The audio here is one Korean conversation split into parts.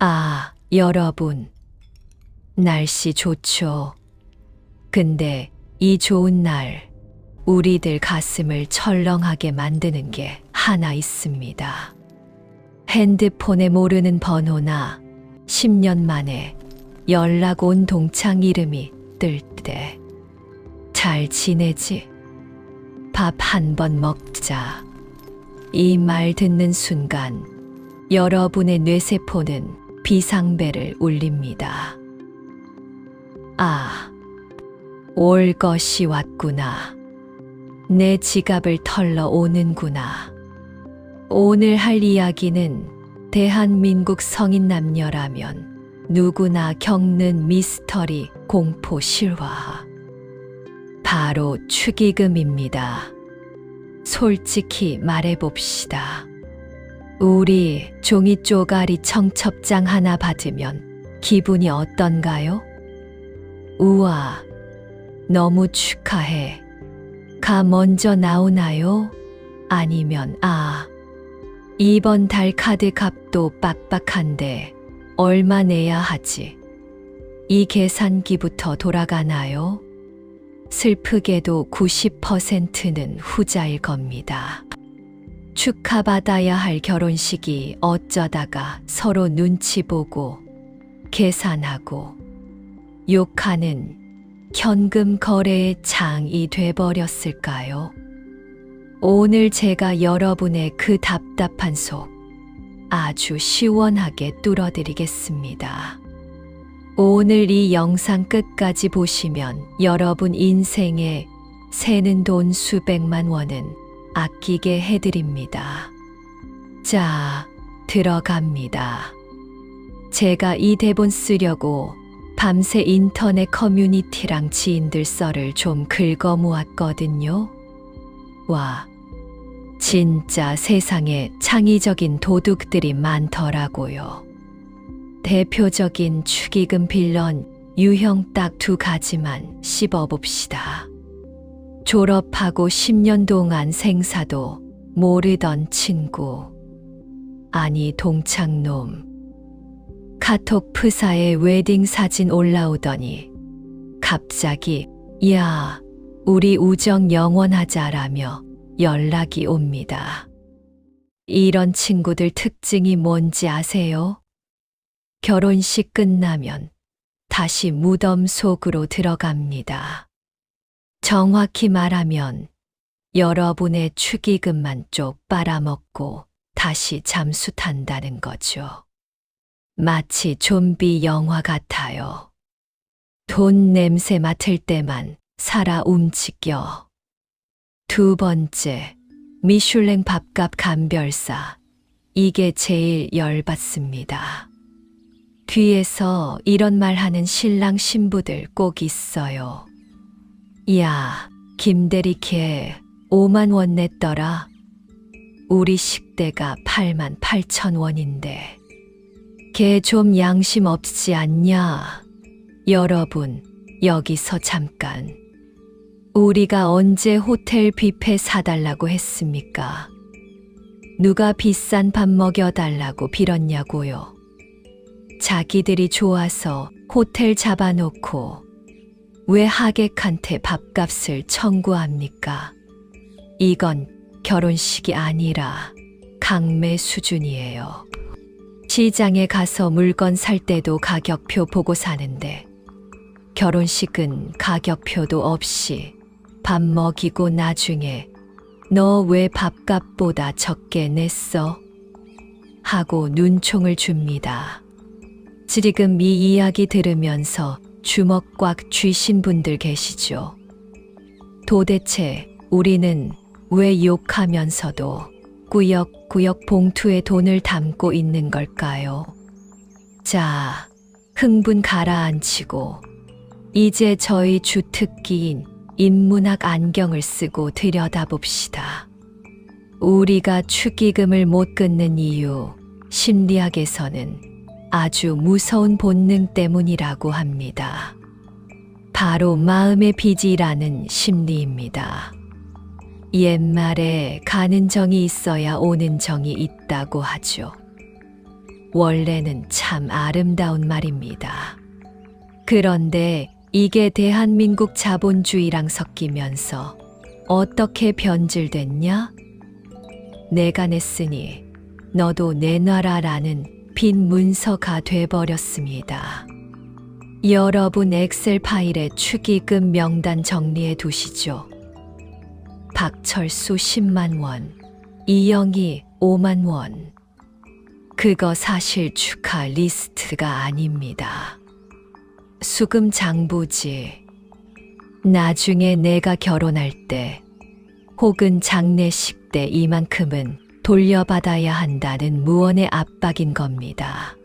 아, 여러분. 날씨 좋죠. 근데 이 좋은 날, 우리들 가슴을 철렁하게 만드는 게 하나 있습니다. 핸드폰에 모르는 번호나 10년 만에 연락 온 동창 이름이 뜰 때, 잘 지내지? 밥 한 번 먹자. 이 말 듣는 순간, 여러분의 뇌세포는 비상벨을 울립니다. 아, 올 것이 왔구나. 내 지갑을 털러 오는구나. 오늘 할 이야기는 대한민국 성인 남녀라면 누구나 겪는 미스터리 공포 실화. 바로 축의금입니다. 솔직히 말해봅시다. 우리 종이 쪼가리 청첩장 하나 받으면 기분이 어떤가요? 우와, 너무 축하해. 가 먼저 나오나요? 아니면 아, 이번 달 카드 값도 빡빡한데 얼마 내야 하지? 이 계산기부터 돌아가나요? 슬프게도 90%는 후자일 겁니다. 축하받아야 할 결혼식이 어쩌다가 서로 눈치 보고 계산하고 욕하는 현금 거래의 장이 돼버렸을까요? 오늘 제가 여러분의 그 답답한 속 아주 시원하게 뚫어드리겠습니다. 오늘 이 영상 끝까지 보시면 여러분 인생에 새는 돈 수백만 원은 아끼게 해드립니다. 자, 들어갑니다. 제가 이 대본 쓰려고 밤새 인터넷 커뮤니티랑 지인들 썰을 좀 긁어 모았거든요. 와, 진짜 세상에 창의적인 도둑들이 많더라고요. 대표적인 축의금 빌런 유형 딱 두 가지만 씹어봅시다. 졸업하고 10년 동안 생사도 모르던 친구. 아니, 동창놈. 카톡 프사에 웨딩 사진 올라오더니 갑자기 야, 우리 우정 영원하자라며 연락이 옵니다. 이런 친구들 특징이 뭔지 아세요? 결혼식 끝나면 다시 무덤 속으로 들어갑니다. 정확히 말하면 여러분의 축의금만 쪽 빨아먹고 다시 잠수 탄다는 거죠. 마치 좀비 영화 같아요. 돈 냄새 맡을 때만 살아 움직여. 두 번째, 미슐랭 밥값 감별사. 이게 제일 열받습니다. 뒤에서 이런 말 하는 신랑 신부들 꼭 있어요. 야, 김대리 걔 5만 원 냈더라. 우리 식대가 8만 8천 원인데. 걔 좀 양심 없지 않냐? 여러분, 여기서 잠깐. 우리가 언제 호텔 뷔페 사달라고 했습니까? 누가 비싼 밥 먹여달라고 빌었냐고요. 자기들이 좋아서 호텔 잡아놓고 왜 하객한테 밥값을 청구합니까? 이건 결혼식이 아니라 강매 수준이에요. 시장에 가서 물건 살 때도 가격표 보고 사는데 결혼식은 가격표도 없이 밥 먹이고 나중에 너 왜 밥값보다 적게 냈어? 하고 눈총을 줍니다. 지금 이 이야기 들으면서 주먹 꽉 쥐신 분들 계시죠? 도대체 우리는 왜 욕하면서도 꾸역꾸역 봉투에 돈을 담고 있는 걸까요? 자, 흥분 가라앉히고 이제 저희 주특기인 인문학 안경을 쓰고 들여다봅시다. 우리가 축의금을 못 끊는 이유, 심리학에서는 아주 무서운 본능 때문이라고 합니다. 바로 마음의 빚이라는 심리입니다. 옛말에 가는 정이 있어야 오는 정이 있다고 하죠. 원래는 참 아름다운 말입니다. 그런데 이게 대한민국 자본주의랑 섞이면서 어떻게 변질됐냐? 내가 냈으니 너도 내놔라라는 빈 문서가 돼버렸습니다. 여러분 엑셀 파일에 축의금 명단 정리해 두시죠. 박철수 10만 원, 이영희 5만 원. 그거 사실 축하 리스트가 아닙니다. 수금 장부지. 나중에 내가 결혼할 때 혹은 장례식 때 이만큼은 돌려받아야 한다는 무언의 압박인 겁니다.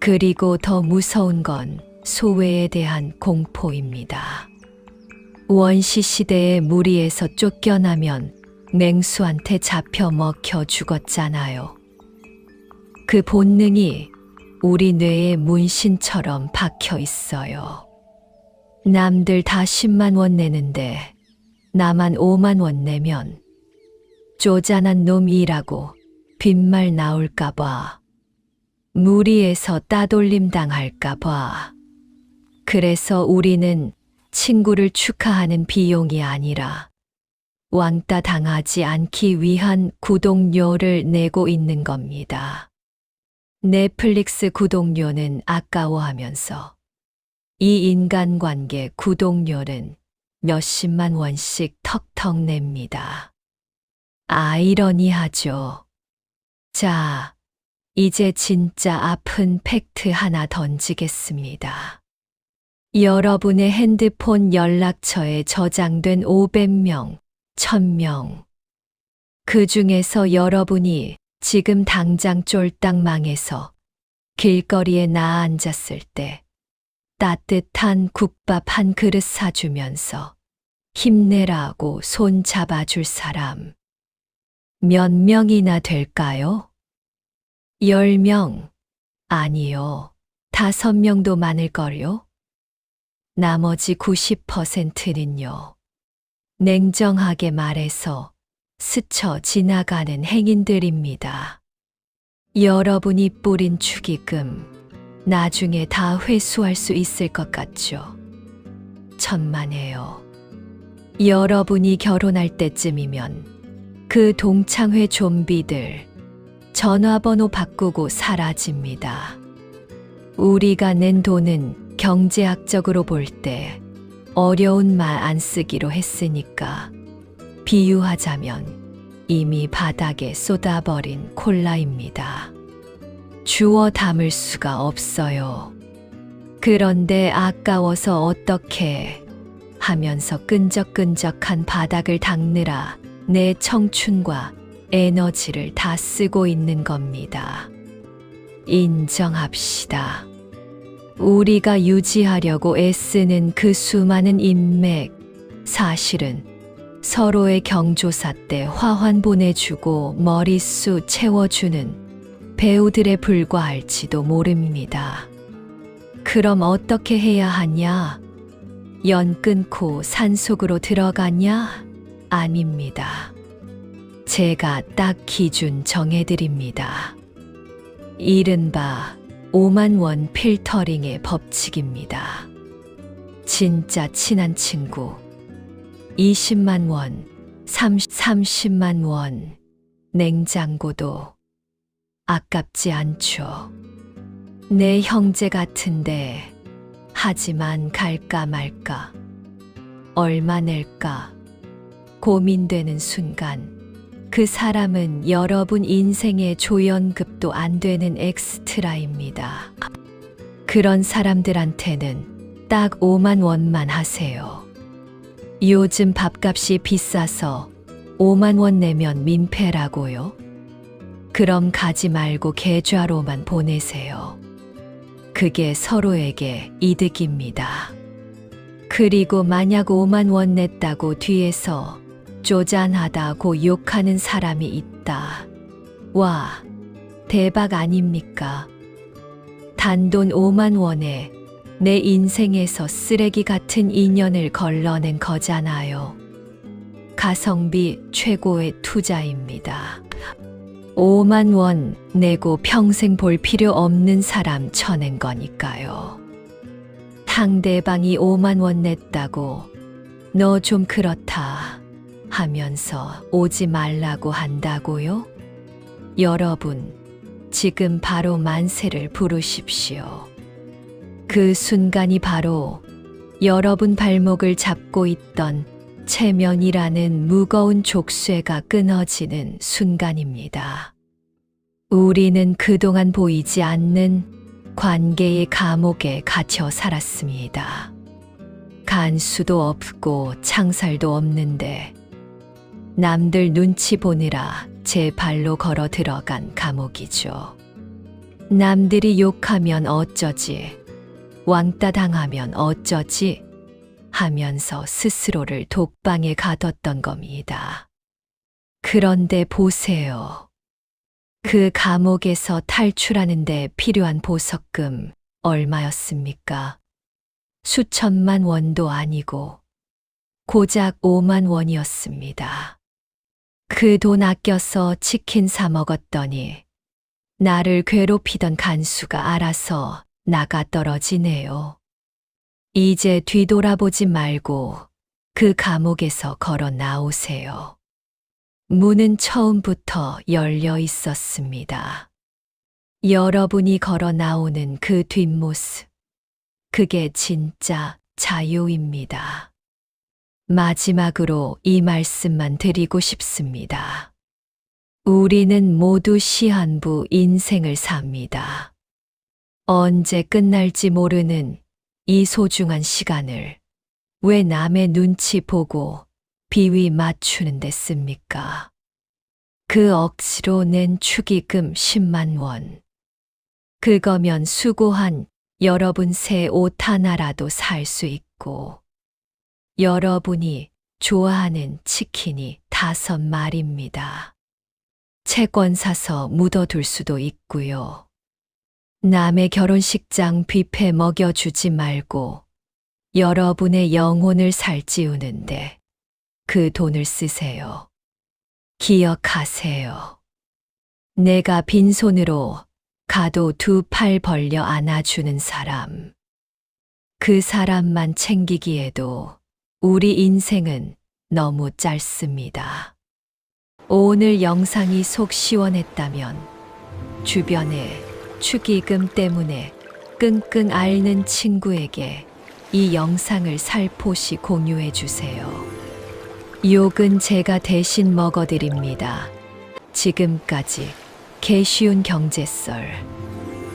그리고 더 무서운 건 소외에 대한 공포입니다. 원시 시대의 무리에서 쫓겨나면 맹수한테 잡혀 먹혀 죽었잖아요. 그 본능이 우리 뇌에 문신처럼 박혀 있어요. 남들 다 10만 원 내는데 나만 5만 원 내면 쪼잔한 놈이라고 빈말 나올까봐 무리에서 따돌림 당할까봐 그래서 우리는 친구를 축하하는 비용이 아니라 왕따 당하지 않기 위한 구독료를 내고 있는 겁니다. 넷플릭스 구독료는 아까워하면서 이 인간관계 구독료는 몇십만 원씩 턱턱 냅니다. 아이러니하죠. 자, 이제 진짜 아픈 팩트 하나 던지겠습니다. 여러분의 핸드폰 연락처에 저장된 500명, 1000명. 그 중에서 여러분이 지금 당장 쫄딱 망해서 길거리에 나 앉았을 때 따뜻한 국밥 한 그릇 사주면서 힘내라고 손 잡아줄 사람 몇 명이나 될까요? 열 명? 아니요. 다섯 명도 많을걸요? 나머지 90%는요. 냉정하게 말해서 스쳐 지나가는 행인들입니다. 여러분이 뿌린 축의금, 나중에 다 회수할 수 있을 것 같죠? 천만에요. 여러분이 결혼할 때쯤이면 그 동창회 좀비들 전화번호 바꾸고 사라집니다. 우리가 낸 돈은 경제학적으로 볼 때 어려운 말 안 쓰기로 했으니까 비유하자면 이미 바닥에 쏟아버린 콜라입니다. 주워 담을 수가 없어요. 그런데 아까워서 어떻게 하면서 끈적끈적한 바닥을 닦느라 내 청춘과 에너지를 다 쓰고 있는 겁니다. 인정합시다. 우리가 유지하려고 애쓰는 그 수많은 인맥, 사실은 서로의 경조사 때 화환 보내주고 머릿수 채워주는 배우들에 불과할지도 모릅니다. 그럼 어떻게 해야 하냐? 연 끊고 산속으로 들어가냐? 아닙니다. 제가 딱 기준 정해드립니다. 이른바 5만 원 필터링의 법칙입니다. 진짜 친한 친구. 20만 원, 30, 30만 원. 냉장고도 아깝지 않죠. 내 형제 같은데, 하지만 갈까 말까. 얼마 낼까. 고민되는 순간, 그 사람은 여러분 인생의 조연급도 안 되는 엑스트라입니다. 그런 사람들한테는 딱 5만 원만 하세요. 요즘 밥값이 비싸서 5만 원 내면 민폐라고요? 그럼 가지 말고 계좌로만 보내세요. 그게 서로에게 이득입니다. 그리고 만약 5만 원 냈다고 뒤에서 쪼잔하다고 욕하는 사람이 있다. 와, 대박 아닙니까? 단돈 5만 원에 내 인생에서 쓰레기 같은 인연을 걸러낸 거잖아요. 가성비 최고의 투자입니다. 5만 원 내고 평생 볼 필요 없는 사람 쳐낸 거니까요. 상대방이 5만 원 냈다고 너 좀 그렇다 하면서 오지 말라고 한다고요? 여러분, 지금 바로 만세를 부르십시오. 그 순간이 바로 여러분 발목을 잡고 있던 체면이라는 무거운 족쇄가 끊어지는 순간입니다. 우리는 그동안 보이지 않는 관계의 감옥에 갇혀 살았습니다. 간수도 없고 창살도 없는데 남들 눈치 보느라 제 발로 걸어 들어간 감옥이죠. 남들이 욕하면 어쩌지, 왕따 당하면 어쩌지 하면서 스스로를 독방에 가뒀던 겁니다. 그런데 보세요. 그 감옥에서 탈출하는데 필요한 보석금 얼마였습니까? 수천만 원도 아니고 고작 5만 원이었습니다. 그 돈 아껴서 치킨 사 먹었더니 나를 괴롭히던 간수가 알아서 나가 떨어지네요. 이제 뒤돌아보지 말고 그 감옥에서 걸어 나오세요. 문은 처음부터 열려 있었습니다. 여러분이 걸어 나오는 그 뒷모습, 그게 진짜 자유입니다. 마지막으로 이 말씀만 드리고 싶습니다. 우리는 모두 시한부 인생을 삽니다. 언제 끝날지 모르는 이 소중한 시간을 왜 남의 눈치 보고 비위 맞추는 데 씁니까? 그 억지로 낸 축의금 10만 원. 그거면 수고한 여러분 새 옷 하나라도 살 수 있고, 여러분이 좋아하는 치킨이 다섯 마리입니다. 채권 사서 묻어둘 수도 있고요. 남의 결혼식장 뷔페 먹여주지 말고 여러분의 영혼을 살찌우는데 그 돈을 쓰세요. 기억하세요. 내가 빈손으로 가도 두 팔 벌려 안아주는 사람. 그 사람만 챙기기에도 우리 인생은 너무 짧습니다. 오늘 영상이 속 시원했다면 주변에 축의금 때문에 끙끙 앓는 친구에게 이 영상을 살포시 공유해 주세요. 욕은 제가 대신 먹어드립니다. 지금까지 개쉬운 경제썰,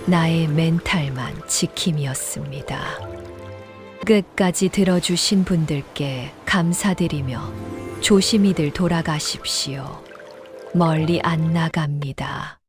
나의 멘탈만 지킴이었습니다. 끝까지 들어주신 분들께 감사드리며 조심히들 돌아가십시오. 멀리 안 나갑니다.